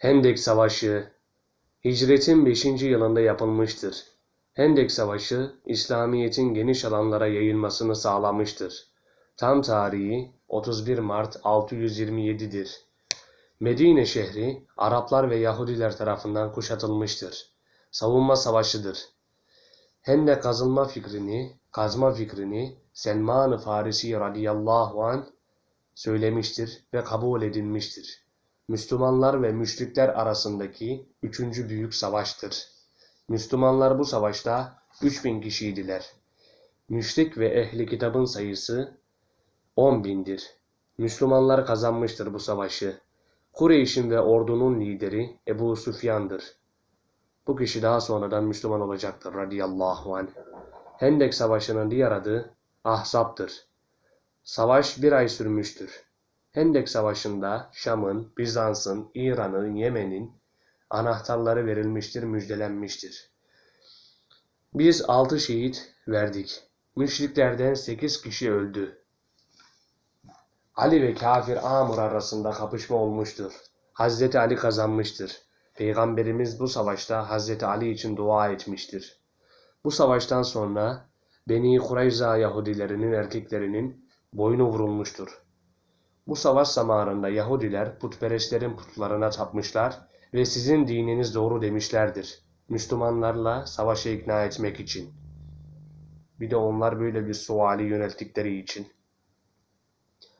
Hendek Savaşı Hicretin 5. yılında yapılmıştır. Hendek Savaşı, İslamiyet'in geniş alanlara yayılmasını sağlamıştır. Tam tarihi 31 Mart 627'dir. Medine şehri Araplar ve Yahudiler tarafından kuşatılmıştır. Savunma savaşıdır. Hendek kazılma fikrini, kazma fikrini Selman-ı Farisi radıyallahu an söylemiştir ve kabul edilmiştir. Müslümanlar ve müşrikler arasındaki üçüncü büyük savaştır. Müslümanlar bu savaşta 3000 kişiydiler. Müşrik ve ehli kitabın sayısı 10 bindir. Müslümanlar kazanmıştır bu savaşı. Kureyş'in ve ordunun lideri Ebu Süfyan'dır. Bu kişi daha sonradan Müslüman olacaktır radıyallahu anh. Hendek Savaşı'nın diğer adı Ahzap'tır. Savaş bir ay sürmüştür. Hendek Savaşı'nda Şam'ın, Bizans'ın, İran'ın, Yemen'in anahtarları verilmiştir, müjdelenmiştir. Biz altı şehit verdik. Müşriklerden sekiz kişi öldü. Ali ve kafir Amr arasında kapışma olmuştur. Hazreti Ali kazanmıştır. Peygamberimiz bu savaşta Hazreti Ali için dua etmiştir. Bu savaştan sonra Beni Kurayza Yahudilerinin erkeklerinin boynu vurulmuştur. Bu savaş zamanında Yahudiler putperestlerin putlarına tapmışlar ve sizin dininiz doğru demişlerdir. Müslümanlarla savaşa ikna etmek için. Bir de onlar böyle bir suali yönelttikleri için.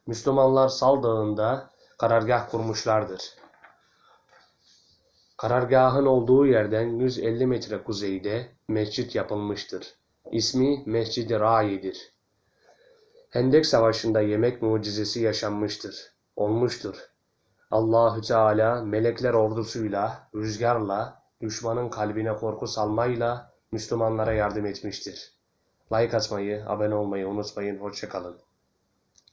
Müslümanlar Sal Dağı'nda karargah kurmuşlardır. Karargahın olduğu yerden 150 metre kuzeyde mescit yapılmıştır. İsmi Mescid-i Rai'dir. Hendek Savaşı'nda yemek mucizesi yaşanmıştır. Olmuştur. Allahü Teala melekler ordusuyla, rüzgarla, düşmanın kalbine korku salmayla Müslümanlara yardım etmiştir. Like atmayı, abone olmayı unutmayın. Hoşçakalın.